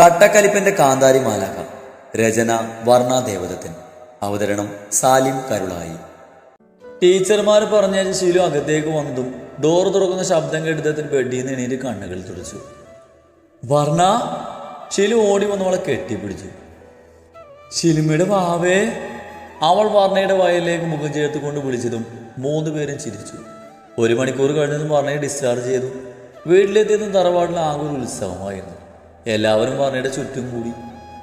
കട്ടക്കലിപ്പന്റെ കാന്താരി മാലാക രചന വർണാദേവതത്തിൻ അവതരണം സാലിം കരുളായി. ടീച്ചർമാർ പറഞ്ഞ ശീലു അകത്തേക്ക് വന്നതും ഡോർ തുറക്കുന്ന ശബ്ദം കേട്ടതിന് ബെഡിൽ നിന്ന് കണ്ണുകൾ തുറച്ചു വർണ ശീലു ഓടി വന്നവളെ കെട്ടിപ്പിടിച്ചു. ശിലുമയുടെ വാവേ അവൾ വർണയുടെ വയലിലേക്ക് മുഖം ചേർത്ത് കൊണ്ട് വിളിച്ചതും മൂന്ന് പേരും ചിരിച്ചു. ഒരു മണിക്കൂർ കഴിഞ്ഞതും വർണയെ ഡിസ്ചാർജ് ചെയ്തു. വീട്ടിലെത്തിയതും തറവാട്ടിൽ ആകെ ഒരു ഉത്സവമായിരുന്നു. എല്ലാവരും വർണയുടെ ചുറ്റും കൂടി.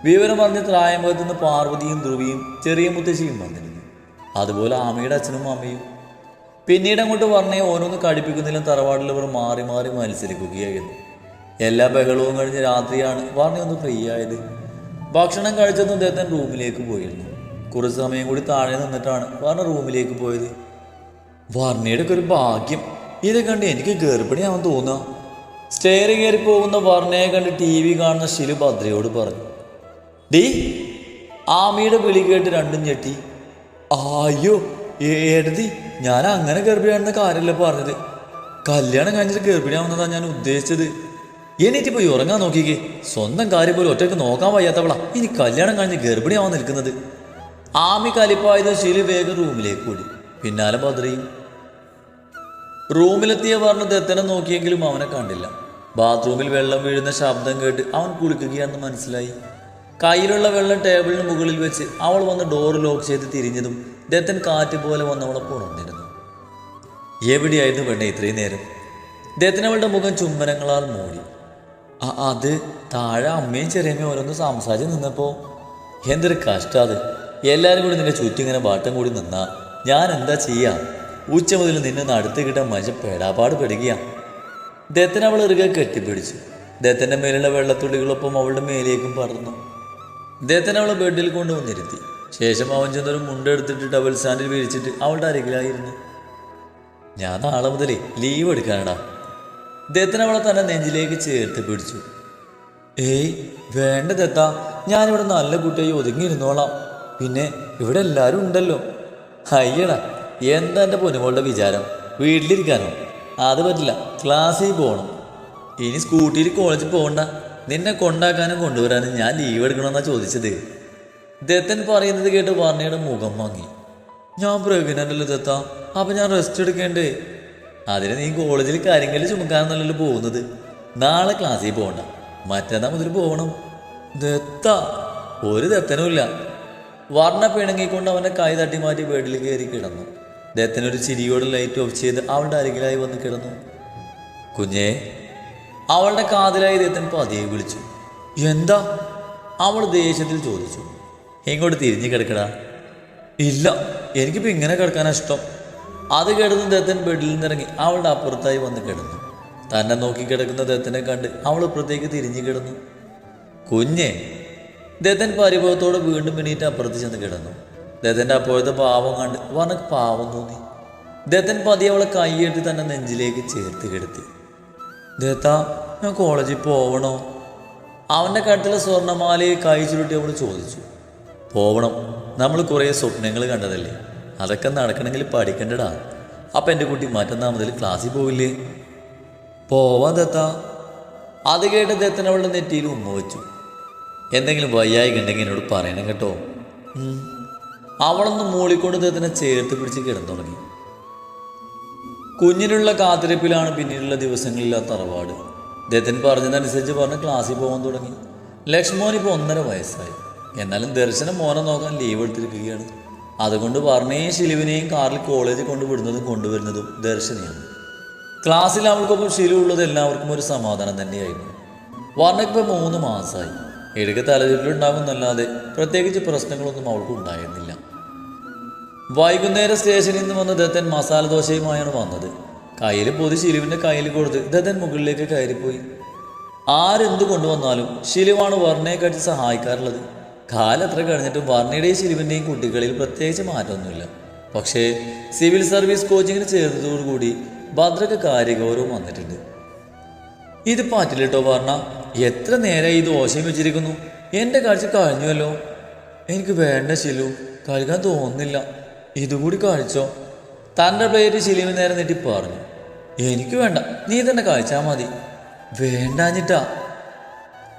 വിവരം പറഞ്ഞ് ത്രായമ്പകത്തുനിന്ന് പാർവതിയും ധ്രുവിയും ചെറിയ മുത്തശ്ശിയും വന്നിരുന്നു. അതുപോലെ ആമയുടെ അച്ഛനും അമ്മയും. പിന്നീട് അങ്ങോട്ട് വർണയെ ഓരോന്ന് കടിപ്പിക്കുന്നതിലും തറവാടിലവർ മാറി മാറി മത്സരിക്കുകയായിരുന്നു. എല്ലാ ബഹളവും കഴിഞ്ഞ് രാത്രിയാണ് വർണയൊന്ന് ഫ്രീ ആയത്. ഭക്ഷണം കഴിച്ചതും അദ്ദേഹത്തിന് റൂമിലേക്ക് പോയിരുന്നു. കുറച്ച് സമയം കൂടി താഴെ നിന്നിട്ടാണ് വർണ റൂമിലേക്ക് പോയത്. വർണയുടെ ഒക്കെ ഒരു ഭാഗ്യം. ഇത് കണ്ട് എനിക്ക് ഗർഭിണിയാവാൻ തോന്നുക സ്റ്റെയർ കയറി പോകുന്ന വർണയെ കണ്ട് ടി വി കാണുന്ന ശിലു ഭദ്രയോട് പറഞ്ഞു ഡീ ആമിയുടെ വിളി കേട്ട് രണ്ടും ഞെട്ടി. അയ്യോ ഏടതി ഞാൻ അങ്ങനെ ഗർഭിണിയാണെന്ന കാര്യമല്ല പറഞ്ഞത്? കല്യാണം കഴിഞ്ഞിട്ട് ഗർഭിണിയാവുന്നതാ ഞാൻ ഉദ്ദേശിച്ചത്. എനിക്കിപ്പോൾ പോയി ഉറങ്ങാൻ നോക്കിക്കേ. സ്വന്തം കാര്യം പോലും ഒറ്റയ്ക്ക് നോക്കാൻ വയ്യാത്തവളാ ഇനി കല്യാണം കഴിഞ്ഞ് ഗർഭിണിയാവാൻ നിൽക്കുന്നത്. ആമി കലിപ്പായത് ശീലി വേഗം റൂമിലേക്ക് ഓടി. പിന്നാലെ ഭദ്രയും. റൂമിലെത്തിയ പറഞ്ഞ ദത്തനെ നോക്കിയെങ്കിലും അവനെ കണ്ടില്ല. ബാത്റൂമിൽ വെള്ളം വീഴുന്ന ശബ്ദം കേട്ട് അവൻ കുളിക്കുകയാണെന്ന് മനസ്സിലായി. കയ്യിലുള്ള വെള്ളം ടേബിളിന് മുകളിൽ വെച്ച് അവൾ വന്ന് ഡോർ ലോക്ക് ചെയ്ത് തിരിഞ്ഞതും ദത്തൻ കാറ്റ് പോലെ വന്നവളെ പുണർന്നിരുന്നു. എവിടെയായിരുന്നു പെണ്ണെ ഇത്രയും നേരം? ദത്തൻ അവളുടെ മുഖം ചുംബനങ്ങളാൽ മൂടി. അത് താഴെ അമ്മയും ചെറിയമ്മയും ഓരോന്ന് സംസാരിച്ച് നിന്നപ്പോൾ എന്തൊരു കഷ്ടം അത്. എല്ലാവരും കൂടി നിന്റെ ചുറ്റും ഇങ്ങനെ വാട്ടം കൂടി നിന്നാ. ഞാൻ എന്താ ചെയ്യുക ഉച്ച മുതൽ നിന്നെ അടുത്ത് കിട്ടാൻ മനുഷ്യൻ പെടാപാട് പെടുകയാ. ദത്തൻ അവൾ ഇറുകെ കെട്ടിപ്പിടിച്ചു. ദത്തന്റെ മേലുള്ള വെള്ളത്തുള്ളികളൊപ്പം അവളുടെ മേലേക്കും പറന്നു ദത്തൻ അവളെ ബെഡിൽ കൊണ്ടുവന്നിരുത്തി. ശേഷം അവൻ ചെന്നൊരു മുണ്ടെടുത്തിട്ട് ഡബിൾ സ്റ്റാൻഡിൽ വിരിച്ചിട്ട് അവളുടെ അരികിലായിരുന്നു. ഞാൻ നാളെ മുതൽ ലീവ് എടുക്കാനടാ. ദത്തൻ അവളെ തന്നെ നെഞ്ചിലേക്ക് ചേർത്ത് പിടിച്ചു. ഏയ് വേണ്ട ദത്ത ഞാനിവിടെ നല്ല കുട്ടിയായി ഒതുങ്ങിയിരുന്നോളാം. പിന്നെ ഇവിടെ എല്ലാവരും ഉണ്ടല്ലോ. അയ്യടാ എന്താ എന്റെ പൊന്നുമോളുടെ വിചാരം? വീട്ടിലിരിക്കാനോ? അത് പറ്റില്ല. ക്ലാസ്സിൽ പോകണം ഇനി സ്കൂട്ടിയിൽ കോളേജിൽ പോകണ്ട. നിന്നെ കൊണ്ടാക്കാനും കൊണ്ടുവരാനും ഞാൻ ലീവ് എടുക്കണമെന്നാ ചോദിച്ചത്. ദത്തൻ പറയുന്നത് കേട്ട് വർണയുടെ മുഖം വാങ്ങി ഞാൻ പ്രഗ്നന്റ് അല്ലേ ദത്ത. അപ്പൊ ഞാൻ റെസ്റ്റ് എടുക്കേണ്ടേ? അതിന് നീ കോളേജിൽ കാര്യങ്ങൾ ചുമക്കാനെന്നല്ലോ പോകുന്നത്. നാളെ ക്ലാസ്സിൽ പോകണ്ട മറ്റന്നാ മുതൽ പോകണം. ദത്ത? ഒരു ദത്തനുമില്ല. വർണ പിണങ്ങിക്കൊണ്ട് അവന്റെ കൈ തട്ടി മാറ്റി ബെഡിൽ കയറി കിടന്നു. ദത്തനൊരു ചിരിയോട് ലൈറ്റ് ഓഫ് ചെയ്ത് അവളുടെ അരികിലായി വന്ന് കിടന്നു. കുഞ്ഞേ അവളുടെ കാതിലായി ദത്തൻ പതിയെ വിളിച്ചു. എന്താ? അവൾ ദേഷ്യത്തിൽ ചോദിച്ചു. എങ്ങോട്ട് തിരിഞ്ഞു കിടക്കടാ. ഇല്ല എനിക്കിപ്പോൾ ഇങ്ങനെ കിടക്കാൻ ഇഷ്ടം. അത് കിടന്ന് ദത്തൻ ബെഡിൽ നിന്നിറങ്ങി അവളുടെ അപ്പുറത്തായി വന്ന് കിടന്നു. തന്നെ നോക്കി കിടക്കുന്ന ദത്തനെ കണ്ട് അവൾ ഇപ്പുറത്തേക്ക് തിരിഞ്ഞു കിടന്നു. കുഞ്ഞെ ദത്തൻ പരിഭവത്തോടെ വീണ്ടും എണീറ്റ് അപ്പുറത്ത് ചെന്ന് കിടന്നു. ദത്തന്റെ അപ്പോഴത്തെ പാവം കണ്ട് വനക്ക് പാവം തോന്നി. ദത്തൻ പതി അവളെ കൈയെടുത്ത് തന്നെ നെഞ്ചിലേക്ക് ചേർത്ത് കിടത്തി. ദത്ത ഞാൻ കോളേജിൽ പോവണോ? അവന്റെ കട്ടിലെ സ്വർണമാലയെ കൈ ചുരുട്ടി അവൾ ചോദിച്ചു. പോവണം. നമ്മൾ കുറേ സ്വപ്നങ്ങൾ കണ്ടതല്ലേ? അതൊക്കെ നടക്കണമെങ്കിൽ പഠിക്കേണ്ടടാ. അപ്പം എന്റെ കുട്ടി മറ്റന്നാ മുതൽ ക്ലാസ്സിൽ പോവില്ലേ? പോവാ ദത്ത. അത് കേട്ട് ദത്തൻ അവളുടെ നെറ്റിയിൽ ഉമ്മ വെച്ചു. എന്തെങ്കിലും വയ്യായി ഉണ്ടെങ്കിൽ എന്നോട് പറയണം കേട്ടോ. അവളൊന്ന് മൂളിക്കൊണ്ട് ദത്തനെ ചേർത്ത് പിടിച്ച് കിടന്നു തുടങ്ങി. കുഞ്ഞിനുള്ള കാത്തിരിപ്പിലാണ് പിന്നീടുള്ള ദിവസങ്ങളിലെ തറവാട്. ദത്തൻ പറഞ്ഞതനുസരിച്ച് പറഞ്ഞ് ക്ലാസ്സിൽ പോകാൻ തുടങ്ങി. ലക്ഷ്മോൻ ഇപ്പോൾ ഒന്നര വയസ്സായി. എന്നാലും ദർശനം മോനെ നോക്കാൻ ലീവ് എടുത്തിരിക്കുകയാണ്. അതുകൊണ്ട് പറഞ്ഞേ ശിലുവിനെയും കാറിൽ കോളേജിൽ കൊണ്ടുവിടുന്നതും കൊണ്ടുവരുന്നതും ദർശനയാണ്. ക്ലാസ്സിൽ അവൾക്കൊപ്പം ശിലു ഉള്ളത് എല്ലാവർക്കും ഒരു സമാധാനം തന്നെയായിരുന്നു. വർണയ്ക്കിപ്പോൾ മൂന്ന് മാസമായി ഇടയ്ക്ക് തലചുറ്റിലുണ്ടാകുന്നല്ലാതെ പ്രത്യേകിച്ച് പ്രശ്നങ്ങളൊന്നും അവൾക്കും ഉണ്ടായിരുന്നില്ല. വൈകുന്നേരം സ്റ്റേഷനിൽ നിന്ന് വന്ന ദത്തൻ മസാല ദോശയുമായാണ് വന്നത്. കയ്യിൽ പൊതി ശിലുവിന്റെ കയ്യിൽ കൊടുത്ത് ദത്തൻ മുകളിലേക്ക് കയറിപ്പോയി. ആരെന്ത് കൊണ്ടുവന്നാലും ശിലുവാണ് വർണയെ കഴിച്ച് സഹായിക്കാറുള്ളത്. കാലത്ര കഴിഞ്ഞിട്ടും വർണയുടെയും ശിലുവിന്റെയും കുട്ടികളിൽ പ്രത്യേകിച്ച് മാറ്റമൊന്നുമില്ല. പക്ഷേ സിവിൽ സർവീസ് കോച്ചിങ്ങിന് ചേർന്നതോടുകൂടി ഭദ്രക്ക് കാര്യഗൗരവം വന്നിട്ടുണ്ട്. ഇത് പറ്റില്ല കേട്ടോ വർണ എത്ര നേരം ഈ ദോശയും വെച്ചിരിക്കുന്നു? എന്റെ കാഴ്ച കഴിഞ്ഞുവല്ലോ എനിക്ക് വേണ്ട ശിലു കഴിക്കാൻ തോന്നുന്നില്ല. ഇതുകൂടി കഴിച്ചോ. തന്റെ പ്ലേറ്റ് ശിലുവിന് നേരെ നീട്ടി പറഞ്ഞു. എനിക്ക് വേണ്ട നീ തന്നെ കഴിച്ചാൽ മതി. വേണ്ടാഞ്ഞിട്ടാ.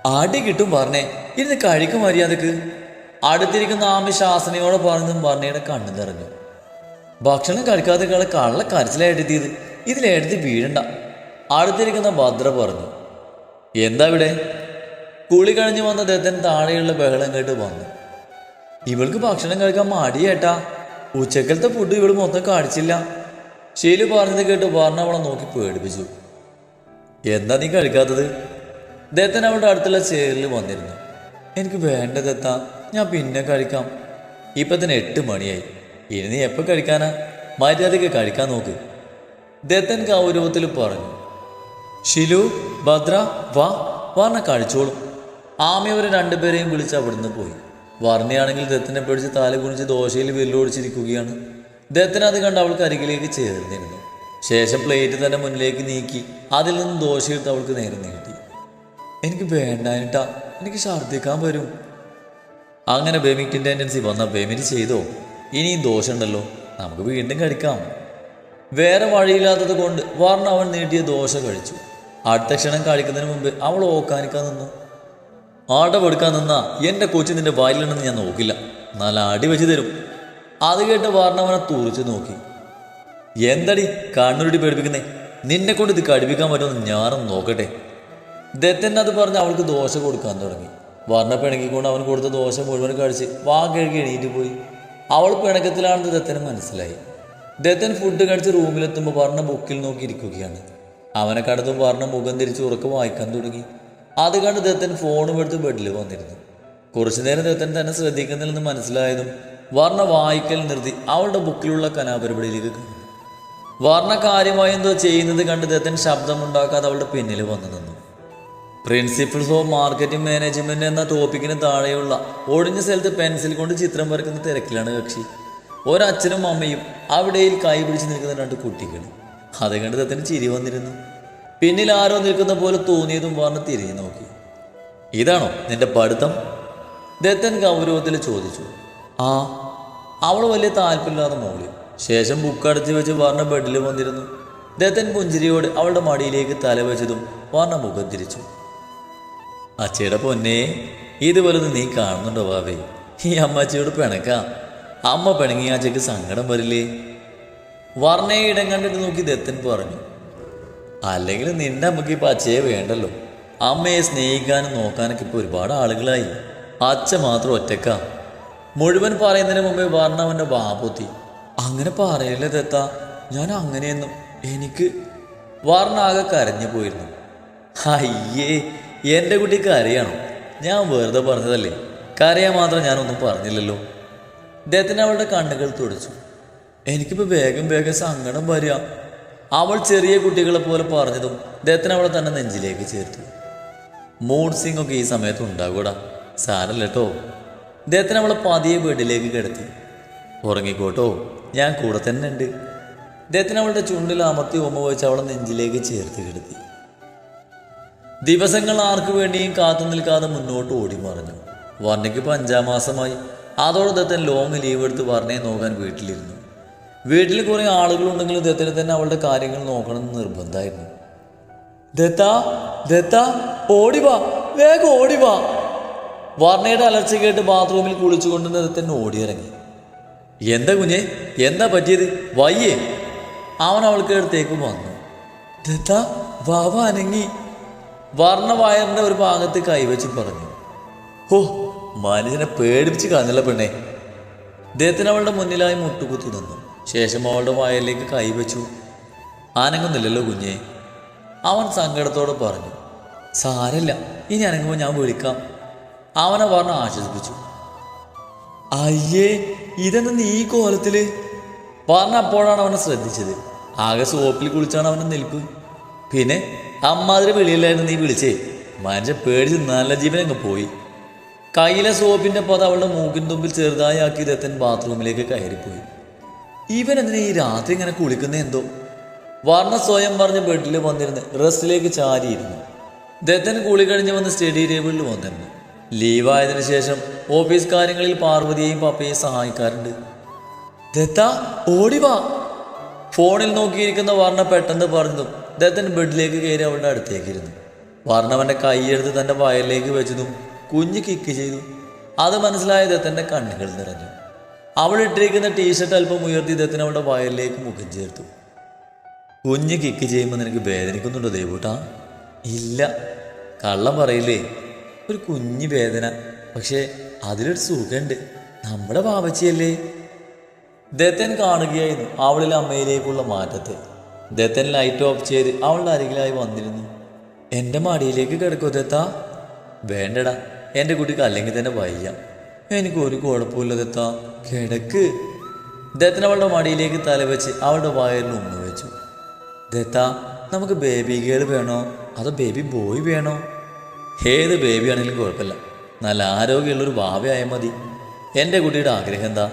അടി കിട്ടും പറഞ്ഞേ ഇരുന്ന് കഴിക്കും മര്യാദയ്ക്ക്. അടുത്തിരിക്കുന്ന ആമി ശാസനയോടെ പറഞ്ഞതും പറഞ്ഞയുടെ കണ്ണു നിറഞ്ഞു. ഭക്ഷണം കഴിക്കാതെ കളെ കള്ള കരച്ചിലായിട്ടെത്തിയത് ഇതിലെടുത്ത് വീഴണ്ട. അടുത്തിരിക്കുന്ന ഭദ്ര പറഞ്ഞു എന്താ ഇവിടെ? കുളി കഴിഞ്ഞ് വന്ന ദത്തൻ താഴെയുള്ള ബഹളം കേട്ട് വന്നു. ഇവൾക്ക് ഭക്ഷണം കഴിക്കാൻ മടിയേട്ടാ. ഉച്ചക്കലത്തെ ഫുഡ് ഇവൾ മൊത്തം കാണിച്ചില്ല ശീലു പറഞ്ഞത് കേട്ട് വാർണ അവളെ നോക്കി പേടിപ്പിച്ചു. എന്താ നീ കഴിക്കാത്തത്? ദത്തൻ അവളുടെ അടുത്തുള്ള ചേറിൽ വന്നിരുന്നു. എനിക്ക് വേണ്ട ദത്ത ഞാൻ പിന്നെ കഴിക്കാം. ഇപ്പൊ തന്നെ എട്ട് മണിയായി. ഇനി നീ എപ്പോൾ കഴിക്കാനാ? മര്യാദയ്ക്ക് കഴിക്കാൻ നോക്ക്. ദത്തൻ ഗൗരവത്തിൽ പറഞ്ഞു. ഷിലു ഭദ്ര വാ വർണ കഴിച്ചോളും. ആമി രണ്ടുപേരെയും വിളിച്ച് അവിടുന്ന് പോയി. വർണയാണെങ്കിൽ ദത്തിനെ പിടിച്ച് താല കുണിച്ച് ദോശയിൽ വെല്ലോടിച്ചിരിക്കുകയാണ് ദത്തിന് അത് കണ്ട് അവൾക്ക് അരികിലേക്ക് ചേർന്നിരുന്നു. ശേഷം പ്ലേറ്റ് തന്നെ മുന്നിലേക്ക് നീക്കി അതിൽ നിന്ന് ദോശയിട്ട് അവൾക്ക് നേരെ നീട്ടി. എനിക്ക് വേണ്ടായിട്ടാ എനിക്ക് ഛർദ്ദിക്കാൻ വരും. അങ്ങനെ ബേമിക്കിൻ ടെൻഡൻസി വന്ന ബേമിന് ചെയ്തോ ഇനിയും ദോശ ഉണ്ടല്ലോ നമുക്ക് വീണ്ടും കഴിക്കാം. വേറെ വഴിയില്ലാത്തത് കൊണ്ട് വർണ അവൻ നീട്ടിയ ദോശ കഴിച്ചു. അടുത്ത ക്ഷണം കഴിക്കുന്നതിന് മുമ്പ് അവൾ ഓക്കാനിക്കാൻ നിന്നു. ആടവെടുക്കാൻ നിന്ന എന്റെ കൊച്ചു നിന്റെ വായിലുണ്ടെന്ന് ഞാൻ നോക്കില്ല. നല്ല അടി വെച്ച് തരും. അത് കേട്ട് വാർണവനെ തുറിച്ചു നോക്കി. എന്തടി കണ്ണുരുട്ടി പേടിപ്പിക്കുന്നേ? നിന്നെ കൊണ്ട് ഇത് കടിപ്പിക്കാൻ പറ്റുമെന്ന് ഞാനൊന്ന് നോക്കട്ടെ. ദത്തൻ അത് പറഞ്ഞ് അവൾക്ക് ദോശ കൊടുക്കാൻ തുടങ്ങി. വർണ പിണക്കിക്കൊണ്ട് അവൻ കൊടുത്ത ദോശ മുഴുവൻ കഴിച്ച് വാ കഴുകി എണീറ്റ് പോയി. അവൾ പിണക്കത്തിലാണെന്ന് ദത്തന് മനസ്സിലായി. ദത്തൻ ഫുഡ് കഴിച്ച് റൂമിലെത്തുമ്പോൾ വർണ ബുക്കിൽ നോക്കി ഇരിക്കുകയാണ്. അവനെ കടത്തും വർണ മുഖം തിരിച്ച് ഉറക്കം വായിക്കാൻ തുടങ്ങി. അത് കണ്ട് ദത്തൻ ഫോണും എടുത്ത് ബെഡിൽ വന്നിരുന്നു. കുറച്ചു നേരം ദത്തൻ തന്നെ ശ്രദ്ധിക്കുന്നില്ലെന്ന് മനസ്സിലായതും വർണ വായിക്കൽ നിർത്തി അവളുടെ ബുക്കിലുള്ള കലാപരിപാടിയിലേക്ക് കണ്ടു വർണ കാര്യമായി എന്തോ ചെയ്യുന്നത് കണ്ട് ദത്തൻ ശബ്ദമുണ്ടാക്കാതെ അവളുടെ പിന്നിൽ വന്നു നിന്നു. പ്രിൻസിപ്പിൾസ് ഓഫ് മാർക്കറ്റിംഗ് മാനേജ്മെന്റ് എന്ന ടോപ്പിക്കിന് താഴെയുള്ള ഒഴിഞ്ഞ സ്ഥലത്ത് പെൻസിൽ കൊണ്ട് ചിത്രം വരയ്ക്കുന്ന തിരക്കിലാണ് കക്ഷി. ഒരച്ഛനും അമ്മയും അവിടെയിൽ കൈ പിടിച്ച് നിൽക്കുന്ന രണ്ട് കുട്ടികൾ അത് കണ്ട് ദത്തന് ചിരി വന്നിരുന്നു. പിന്നിൽ ആരോ നിൽക്കുന്ന പോലെ തോന്നിയതും പറഞ്ഞ് തിരിഞ്ഞു നോക്കി. ഇതാണോ നിന്റെ പഠിത്തം? ദത്തൻ ഗൗരവത്തിൽ ചോദിച്ചു. ആ അവൾ വലിയ താല്പര്യമില്ലാതെ മോളി. ശേഷം ബുക്ക് അടച്ചു വെച്ച് വർണ ബെഡിൽ വന്നിരുന്നു. ദത്തൻ പുഞ്ചിരിയോട് അവളുടെ മടിയിലേക്ക് തലവെച്ചതും വർണ മുഖം തിരിച്ചു. അച്ചയുടെ പൊന്നെ ഇതുപോലൊന്നും നീ കാണുന്നുണ്ടോ ബാബേ? ഈ അമ്മച്ചിയോട് പിണക്കാം. അമ്മ പിണങ്ങി അച്ചയ്ക്ക് സങ്കടം വരില്ലേ? വർണയെ ഇടം കണ്ടിട്ട് നോക്കി ദത്തൻ പറഞ്ഞു. അല്ലെങ്കിൽ നിന്റെ അമ്മയ്ക്ക് ഇപ്പൊ അച്ഛയെ വേണ്ടല്ലോ. അമ്മയെ സ്നേഹിക്കാനും നോക്കാനൊക്കെ ഇപ്പോൾ ഒരുപാട് ആളുകളായി. അച്ഛ മാത്രം ഒറ്റക്ക. മുഴുവൻ പറയുന്നതിന് മുമ്പേ അവന്റെ വാപൊത്തി അങ്ങനെ പറയല്ലേ ദത്ത ഞാൻ അങ്ങനെയെന്നും എനിക്ക് വർണ ആകെ കരഞ്ഞു പോയിരുന്നു. അയ്യേ എന്റെ കുട്ടി കരയാണോ? ഞാൻ വെറുതെ പറഞ്ഞതല്ലേ? കരയാൻ മാത്രം ഞാനൊന്നും പറഞ്ഞില്ലല്ലോ. അദ്ദേഹത്തിന് അവളുടെ കണ്ണുകൾ തുടച്ചു. എനിക്കിപ്പോൾ വേഗം വേഗം സങ്കടം വരിക. അവൾ ചെറിയ കുട്ടികളെ പോലെ പറഞ്ഞതും അദ്ദേഹത്തിന് അവളെ തന്നെ നെഞ്ചിലേക്ക് ചേർത്തു. മൂഡ് സിംഗ് ഒക്കെ ഈ സമയത്ത് ഉണ്ടാകൂടാ സാരല്ല കേട്ടോ അദ്ദേഹത്തിന് അവളെ പതിയെ വീട്ടിലേക്ക് കിടത്തി. ഉറങ്ങിക്കോട്ടോ ഞാൻ കൂടെ തന്നെ ഉണ്ട്. അദ്ദേഹത്തിന് അവളുടെ ചുണ്ടിൽ അമർത്തി ഉമ്മ വെച്ച് അവളെ നെഞ്ചിലേക്ക് ചേർത്ത് കിടത്തി. ദിവസങ്ങൾ ആർക്കു വേണ്ടിയും കാത്തു നിൽക്കാതെ മുന്നോട്ട് ഓടി മറിഞ്ഞു. വർണയ്ക്ക് ഇപ്പം അഞ്ചാം മാസമായി. അതോടെ ദത്തൻ ലോങ് ലീവ് എടുത്ത് വർണയെ നോക്കാൻ വീട്ടിലിരുന്നു. വീട്ടിൽ കുറേ ആളുകളുണ്ടെങ്കിലും ദത്തിനെ തന്നെ അവളുടെ കാര്യങ്ങൾ നോക്കണം എന്ന് നിർബന്ധമായിരുന്നു. ദത്ത ദത്ത ഓടിവാ വേഗം ഓടിവാ വർണയുടെ അലർച്ച കേട്ട് ബാത്റൂമിൽ കുളിച്ചുകൊണ്ട് ദത്തൻ ഓടിയിറങ്ങി. എന്താ കുഞ്ഞെ എന്താ പറ്റിയത്? വയ്യേ. അവൻ അവൾക്ക് അടുത്തേക്ക് വന്നു. ദത്ത വാവ അനങ്ങി. വർണ വയറിന്റെ ഒരു ഭാഗത്ത് കൈവച്ച് പറഞ്ഞു. ഓ മനുഷ്യനെ പേടിപ്പിച്ച് കളഞ്ഞല്ല പെണ്ണേ. അദ്ദേഹത്തിന് അവളുടെ മുന്നിലായി മുട്ടുകുത്തി നിന്നു. ശേഷം അവളുടെ വയലിലേക്ക് കൈവച്ചു അനങ്ങുന്നില്ലല്ലോ കുഞ്ഞെ. അവൻ സങ്കടത്തോടെ പറഞ്ഞു സാരല്ല ഇനി അനങ്ങുമ്പോൾ ഞാൻ വിളിക്കാം. അവനെ പറഞ്ഞ് ആശ്വസിപ്പിച്ചു. അയ്യേ ഇതെന്ന് നീ ഈ കോലത്തിൽ? പറഞ്ഞ അപ്പോഴാണ് അവനെ ശ്രദ്ധിച്ചത്. ആകെ സോപ്പിൽ കുളിച്ചാണ് അവന്റെ നിൽപ്പ്. പിന്നെ അമ്മാതിരി വെളിയിലായിരുന്നു നീ വിളിച്ചേ. മനുഷ്യൻ പേടിച്ച് നല്ല ജീവൻ അങ്ങ് പോയി. കയ്യിലെ സോപ്പിന്റെ പത അവളുടെ മൂക്കിൻ തുമ്പിൽ ചെറുതായി ആക്കി ദത്തൻ ബാത്റൂമിലേക്ക് കയറിപ്പോയി. ഇവൻ എന്തിനാ ഈ രാത്രി ഇങ്ങനെ കുളിക്കുന്ന എന്തോ? വർണ സ്വയം പറഞ്ഞ് ബെഡിൽ വന്നിരുന്ന് ഡ്രസ്സിലേക്ക് ചാരിയിരുന്നു. ദത്തൻ കുളി കഴിഞ്ഞ് വന്ന് സ്റ്റഡി ടേബിളിൽ വന്നിരുന്നു. ലീവായതിനു ശേഷം ഓഫീസ് കാര്യങ്ങളിൽ പാർവതിയെയും പപ്പയെയും സഹായിക്കാറുണ്ട്. ദത്ത ഓടിവാ ഫോണിൽ നോക്കിയിരിക്കുന്ന വർണ പെട്ടെന്ന് പറഞ്ഞതും ദത്തൻ ബെഡിലേക്ക് കയറി അവളുടെ അടുത്തേക്ക് ഇരുന്നു. വർണവന്റെ കൈയെടുത്ത് തന്റെ വയലിലേക്ക് വെച്ചതും കുഞ്ഞ് കിക്ക് ചെയ്തു. അത് മനസ്സിലായ ദത്തന്റെ കണ്ണുകൾ നിറഞ്ഞു. അവൾ ഇട്ടിരിക്കുന്ന ടീഷർട്ട് അല്പം ഉയർത്തി ഇദ്ദേഹത്തിന് അവളുടെ വയലിലേക്ക് മുഖം ചേർത്തു. കുഞ്ഞ് കിക്ക് ചെയ്യുമ്പോൾ നിനക്ക് വേദനിക്കുന്നുണ്ടോ ദേവൂട്ടാ? ഇല്ല. കള്ളം പറയില്ലേ? ഒരു കുഞ്ഞ് വേദന. പക്ഷേ അതിലൊരു സുഖമുണ്ട് നമ്മുടെ പാവച്ചിയല്ലേ ദത്തൻ കാണുകയായിരുന്നു അവളിൽ അമ്മയിലേക്കുള്ള മാറ്റത്തെ. ദത്തൻ ലൈറ്റ് ഓഫ് ചെയ്ത് അവളുടെ അരികിലായി വന്നിരുന്നു. എന്റെ മടിയിലേക്ക് കിടക്കോ ദത്ത വേണ്ടടാ. എന്റെ കുട്ടിക്ക് അല്ലെങ്കിൽ തന്നെ വയ്യ. എനിക്ക് ഒരു കുഴപ്പമില്ല ദത്ത കിടക്ക്. ദത്തൻ അവളുടെ മടിയിലേക്ക് തലവെച്ച് അവളുടെ വയറിൽ ഉമ്മ വെച്ചു. ദത്ത നമുക്ക് ബേബി ഗേൾ വേണോ? അതോ ബേബി ബോയ് വേണോ? ഏത് ബേബി ആണെങ്കിലും കുഴപ്പമില്ല. നല്ല ആരോഗ്യമുള്ളൊരു ഭാവയായാൽ മതി. എന്റെ കുട്ടിയുടെ ആഗ്രഹം എന്താ?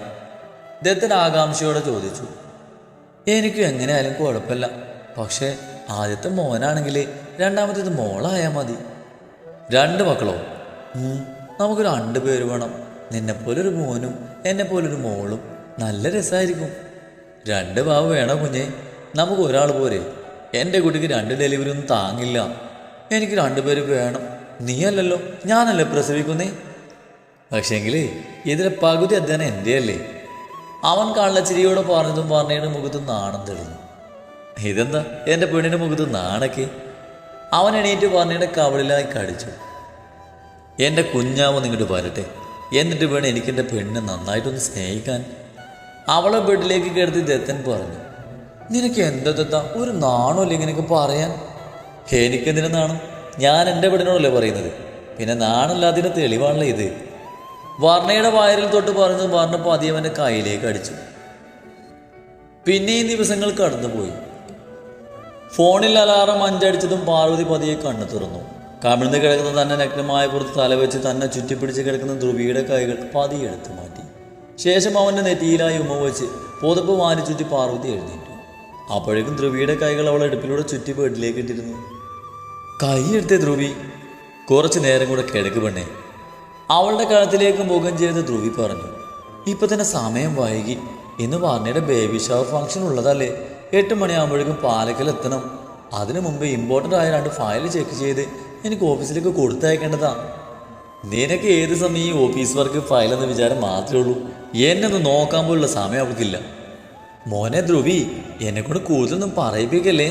ദത്തൻ ആകാംക്ഷയോടെ ചോദിച്ചു. എനിക്കും എങ്ങനെയായാലും കുഴപ്പമില്ല. പക്ഷേ ആദ്യത്തെ മോനാണെങ്കിൽ രണ്ടാമത്തേത് മോളായാൽ മതി. രണ്ട് മക്കളോ? നമുക്ക് രണ്ട് പേര് വേണം. നിന്നെപ്പോലൊരു മോനും എന്നെപ്പോലൊരു മോളും നല്ല രസമായിരിക്കും രണ്ട് പാവ വേണോ കുഞ്ഞെ? നമുക്ക് ഒരാൾ പോരെ. എന്റെ കുട്ടിക്ക് രണ്ട് ഡെലിവറി ഒന്നും താങ്ങില്ല. എനിക്ക് രണ്ടുപേര് വേണം. നീയല്ലല്ലോ ഞാനല്ലേ പ്രസവിക്കുന്നേ? പക്ഷേങ്കിൽ ഇതിലെ പകുതി അധ്യയനം എന്റെ അല്ലേ അവൻ കള്ളച്ചിരിയോടെ പറഞ്ഞതും പറഞ്ഞയുടെ മുഖത്ത് നാണം തെളിഞ്ഞു. ഇതെന്താ എന്റെ പെണ്ണിന്റെ മുഖത്ത് നാണൊക്കെ? അവൻ എണീറ്റ് പറഞ്ഞയുടെ കവളിലായി കടിച്ചു. എന്റെ കുഞ്ഞാവ് നിങ്ങോട്ട് വരട്ടെ. എന്നിട്ട് വേണം എനിക്കെന്റെ പെണ്ണിനെ നന്നായിട്ടൊന്ന് സ്നേഹിക്കാൻ. അവളെ ബെഡിലേക്ക് കിടത്തി ദത്തൻ പറഞ്ഞു നിനക്ക് എന്താ ദത്ത? ഒരു നാണമല്ലേ ഇങ്ങനെയൊക്കെ പറയാൻ? എനിക്കെന്തിനു നാണം? ഞാൻ എന്റെ പെണ്ണിനോടല്ലേ പറയുന്നത്? പിന്നെ നാണല്ലാതിന്റെ തെളിവാണല്ലേ ഇത്. വർണയുടെ വയറിൽ തൊട്ട് പറഞ്ഞു വർണ പതിയെ അവന്റെ കയ്യിലേക്ക് അടിച്ചു. പിന്നെയും ദിവസങ്ങൾ കടന്നുപോയി. ഫോണിൽ അലാറം അഞ്ചടിച്ചതും പാർവതി പതിയെ കണ്ണു തുറന്നു. കമിഴ്ന്ന് കിടക്കുന്ന തന്നെ നഗ്നമായ പുറത്ത് തലവെച്ച് തന്നെ ചുറ്റിപ്പിടിച്ച് കിടക്കുന്ന ധ്രുവിയുടെ കൈകൾ പതിയെ എടുത്തു മാറ്റി. ശേഷം അവന്റെ നെറ്റിയിലായി ഉമ്മ വെച്ച് പുതപ്പ് വാരി ചുറ്റി പാർവതി എഴുന്നേറ്റു. അപ്പോഴേക്കും ധ്രുവിയുടെ കൈകൾ അവൾ അടുപ്പിലൂടെ ചുറ്റി ബെഡിലേക്ക് ഇട്ടിരുന്നു. കൈ എടുത്തേ ധ്രുവി. കുറച്ച് നേരം കൂടെ കിടക്ക് പെണ്ണേ. അവളുടെ കഴുത്തിലേക്ക് മുഖം ചെയ്ത് ധ്രുവി പറഞ്ഞു ഇപ്പൊ തന്നെ സമയം വൈകി. ഇന്ന് വാർണിയുടെ ബേബി ഷവർ ഫംഗ്ഷൻ ഉള്ളതല്ലേ? എട്ട് മണിയാകുമ്പോഴേക്കും പാലക്കൽ എത്തണം. അതിനു മുമ്പ് ഇമ്പോർട്ടന്റ് ആയ രണ്ട് ഫയൽ ചെക്ക് ചെയ്ത് എനിക്ക് ഓഫീസിലേക്ക് കൊടുത്തയക്കേണ്ടതാ. നിനക്ക് ഏത് സമയം ഈ ഓഫീസ് വർക്ക് ഫയൽ എന്ന വിചാരം മാത്രമേ ഉള്ളൂ. എന്നെ ഒന്ന് നോക്കാൻ പോലുള്ള സമയം അവൾക്കില്ല. മോനെ ധ്രുവി എന്നെ കൂടുതലൊന്നും പറയിപ്പിക്കല്ലേ?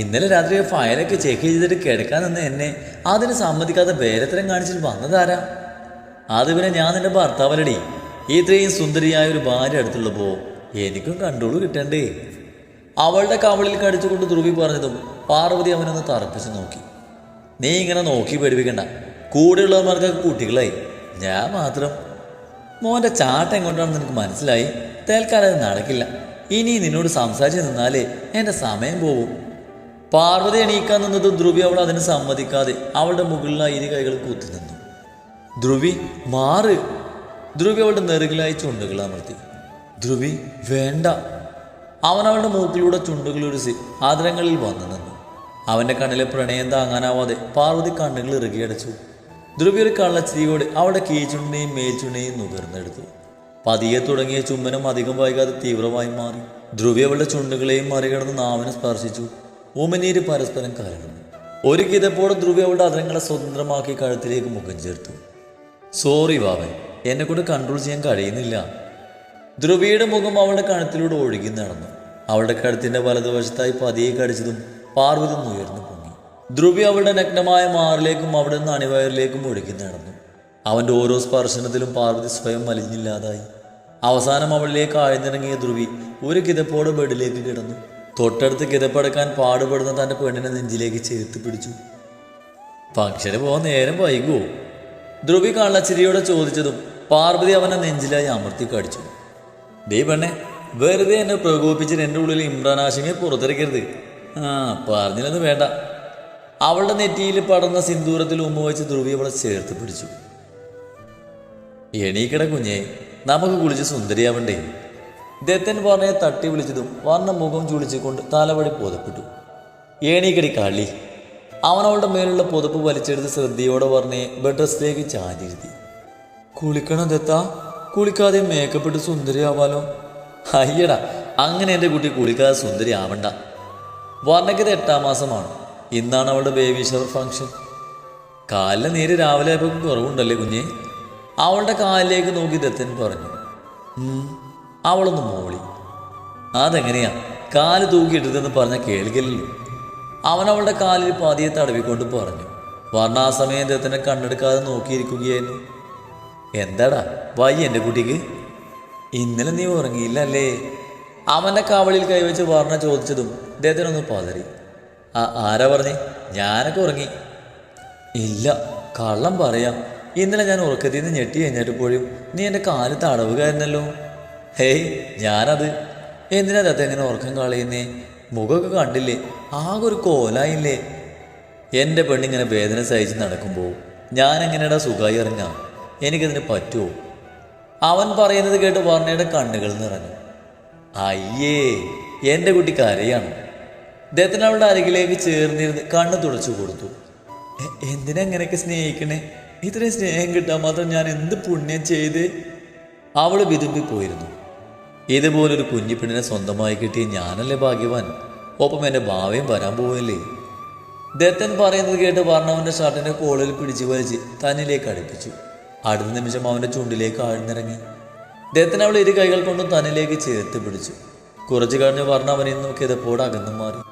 ഇന്നലെ രാത്രി ഫയലൊക്കെ ചെക്ക് ചെയ്തിട്ട് കിടക്കാൻ നിന്ന് എന്നെ അതിന് സമ്മതിക്കാതെ വേലത്തരം കാണിച്ചിട്ട് വന്നതാരാ? അത് പിന്നെ ഞാൻ നിന്റെ ഭർത്താവലടി ഇത്രയും സുന്ദരിയായ ഒരു ഭാര്യ അടുത്തുള്ളപ്പോ എനിക്കും കണ്ടോളൂ കിട്ടണ്ടേ? അവളുടെ കവളിൽ കടിച്ചുകൊണ്ട് ധ്രുവി പറഞ്ഞതും പാർവതി അവനൊന്ന് തറപ്പിച്ച് നോക്കി. നീ ഇങ്ങനെ നോക്കി പേടിപ്പിക്കണ്ട. കൂടെയുള്ളവന്മാർക്കൊക്കെ കുട്ടികളായി. ഞാൻ മാത്രം. മോന്റെ ചാട്ടം എങ്ങോട്ടാണെന്ന് എനിക്ക് മനസ്സിലായി? തൽക്കാലം നടക്കില്ല. ഇനി നിന്നോട് സംസാരിച്ച് നിന്നാലേ എന്റെ സമയം പോവും. പാർവതി എണീക്കാൻ നിന്നത് ധ്രുവി അവൾ അതിന് സമ്മതിക്കാതെ അവളുടെ മുകളിലായി ഇരു കൈകൾ കൂത്തി നിന്നു. ധ്രുവി മാറ്. ധ്രുവി അവളുടെ നെറുകിലായി ചുണ്ടുകൾ അമർത്തി. ധ്രുവി വേണ്ട. അവൻ അവളുടെ മൂക്കിലൂടെ ചുണ്ടുകൾ ഉരുസി ആദരങ്ങളിൽ വന്നു നിന്നു. അവന്റെ കണ്ണിലെ പ്രണയം താങ്ങാനാവാതെ പാർവതി കണ്ണുകൾ ഇറുകിയടച്ചു ധ്രുവി ഒരു കള്ളച്ചിരിയോടെ അവളുടെ കീച്ചുണ്ടിനെയും മേൽച്ചുണ്ടിനെയും നുകർന്നെടുത്തു. പതിയെ തുടങ്ങിയ ചുംബനം അധികം വൈകാതെ തീവ്രമായി മാറി. ധ്രുവി അവളുടെ ചുണ്ടുകളെയും മറികടന്ന് നാവിനെ സ്പർശിച്ചു. ഉമനീര് പരസ്പരം കലർന്നു. ഒരു കിതപ്പോടെ ധ്രുവി അവളുടെ അതിരങ്ങളെ സ്വതന്ത്രമാക്കി കഴുത്തിലേക്ക് മുഖം ചേർത്തു. സോറി വാവൻ എന്നെ കൊണ്ട് കൺട്രോൾ ചെയ്യാൻ കഴിയുന്നില്ല. ധ്രുവിയുടെ മുഖം അവളുടെ കണത്തിലൂടെ ഒഴുകി നടന്നു. അവളുടെ കഴുത്തിന്റെ വലതുവശത്തായി പതിയെ കടിച്ചതും പാർവതി ഉയർന്നു പൊങ്ങി. ധ്രുവി അവളുടെ നഗ്നമായ മാറിലേക്കും അവിടെ നിന്ന് അണിവയറിലേക്കും ഒഴുകി നടന്നു. അവന്റെ ഓരോ സ്പർശനത്തിലും പാർവതി സ്വയം മലിഞ്ഞില്ലാതായി. അവസാനം അവളിലേക്ക് ആഴ്ന്നിറങ്ങിയ ധ്രുവി ഒരു കിതപ്പോടെ ബെഡിലേക്ക് കിടന്നു. തൊട്ടടുത്ത് കിതപ്പടക്കാൻ പാടുപെടുന്ന തന്റെ പെണ്ണിനെ നെഞ്ചിലേക്ക് ചേർത്ത് പിടിച്ചു. ഫംഗ്ഷന് പോകാൻ നേരം വൈകുമോ ധ്രുവി കള്ളച്ചിരിയോടെ ചോദിച്ചതും പാർവതി അവനെ നെഞ്ചിലായി അമർത്തി കടിച്ചു. ദൈവണ്ണെ വെറുതെ എന്നെ പ്രകോപിച്ചിട്ട് എന്റെ ഉള്ളിൽ ഇമ്രാൻ പുറത്തിറക്കരുത്. ആ പറഞ്ഞില്ലെന്ന് വേണ്ട. അവളുടെ നെറ്റിയിൽ പടർന്ന സിന്ദൂരത്തിൽ ഉമ്മ വെച്ച് ധ്രുവി അവളെ ചേർത്ത് പിടിച്ചു. എണീക്കട കുഞ്ഞെ നമുക്ക് കുളിച്ച് സുന്ദരിയാവണ്ടേ? ദത്തൻ പറഞ്ഞെ തട്ടി വിളിച്ചതും വർണ മുഖം ചുളിച്ചുകൊണ്ട് തലവടി പൊതപ്പെട്ടു. ഏണീക്കടി കളി അവൻ അവളുടെ മേലുള്ള പുതപ്പ് വലിച്ചെടുത്ത് ശ്രദ്ധയോടെ പറഞ്ഞേ ബെഡ് റെസ്റ്റിലേക്ക് ചാരിയിരുത്തി കുളിക്കണം ദത്ത. കുളിക്കാതെ മേക്കപ്പെട്ട് സുന്ദരിയാവാലോ. അയ്യടാ അങ്ങനെ എന്റെ കുട്ടി കുളിക്കാതെ സുന്ദരി ആവണ്ട വർണയ്ക്കത് എട്ടാം മാസമാണ്. ഇന്നാണ് അവളുടെ ബേബി ഷവർ ഫംഗ്ഷൻ കാലിലെ നീര് രാവിലെ ആയപ്പോൾ കുറവുണ്ടല്ലേ കുഞ്ഞെ? അവളുടെ കാലിലേക്ക് നോക്കി ദത്തൻ പറഞ്ഞു. അവളൊന്ന് മോളി. അതെങ്ങനെയാ? കാൽ തൂക്കിയിട്ടതെന്ന് പറഞ്ഞ കേൾക്കില്ലല്ലോ. അവൻ അവളുടെ കാലിൽ പതിയെ തടവിക്കൊണ്ട് പറഞ്ഞു വർണ ആ സമയം ദത്തനെ കണ്ണെടുക്കാതെ നോക്കിയിരിക്കുകയായിരുന്നു. എന്താടാ വയ്യ എന്റെ കുട്ടിക്ക്? ഇന്നലെ നീ ഉറങ്ങിയില്ല അല്ലേ അവന്റെ കാവളിൽ കൈവച്ച് വർണ ചോദിച്ചതും അദ്ദേഹത്തിനൊന്ന് പതറി. ആ ആരാ പറഞ്ഞേ? ഞാനൊക്കെ ഉറങ്ങി. ഇല്ല കള്ളം പറയാം. ഇന്നലെ ഞാൻ ഉറക്കത്തിൽ നിന്ന് ഞെട്ടി കഴിഞ്ഞിട്ടപ്പോഴും നീ എന്റെ കാൽ തടവുകാരനല്ലോ. ഹേയ് ഞാനത്. എന്തിനാ തത്ത എങ്ങനെ ഉറക്കം കളയുന്നേ? മുഖമൊക്കെ കണ്ടില്ലേ? ആകെ ഒരു കോലായില്ലേ? എന്റെ പെണ്ണിങ്ങനെ വേദന സഹിച്ച് നടക്കുമ്പോൾ ഞാൻ എങ്ങനെയാടാ സുഖമായി ഇറങ്ങാം? എനിക്കതിന് പറ്റുമോ അവൻ പറയുന്നത് കേട്ട് വർണയുടെ കണ്ണുകൾ നിറഞ്ഞു. അയ്യേ എന്റെ കുട്ടി കരയാണ്. അദ്ദേഹത്തിന് അവളുടെ അരികിലേക്ക് ചേർന്നിരുന്ന് കണ്ണ് തുടച്ചു കൊടുത്തു. "എ- എന്തിനാ എങ്ങനെയൊക്കെ സ്നേഹിക്കണേ? ഇത്രയും സ്നേഹം കിട്ടാൻ മാത്രം ഞാൻ എന്ത് പുണ്യം ചെയ്ത്? അവൾ വിതുമ്പിപ്പോയിരുന്നു ഇതുപോലൊരു കുഞ്ഞിപ്പെണ്ണിനെ സ്വന്തമായി കിട്ടിയ ഞാനല്ലേ ഭാഗ്യവാൻ? ഒപ്പം എന്റെ ഭാവയും വരാൻ പോവില്ലേ? ദത്തൻ പറയുന്നത് കേട്ട് വർണവന്റെ ഷർട്ടിന്റെ കോളിൽ പിടിച്ചു വലിച്ച് തന്നിലേക്ക് അടുപ്പിച്ചു. അടുത്ത നിമിഷം അവന്റെ ചുണ്ടിലേക്ക് ആഴ്ന്നിറങ്ങി. ദത്തൻ അവൾ ഇരു കൈകൾ കൊണ്ടും തന്നിലേക്ക് ചേർത്ത് പിടിച്ചു. കുറച്ചു കഴിഞ്ഞ് പറഞ്ഞ അവനിൽ നോക്കിയത് കിതപ്പോട് അകന്നു മാറി.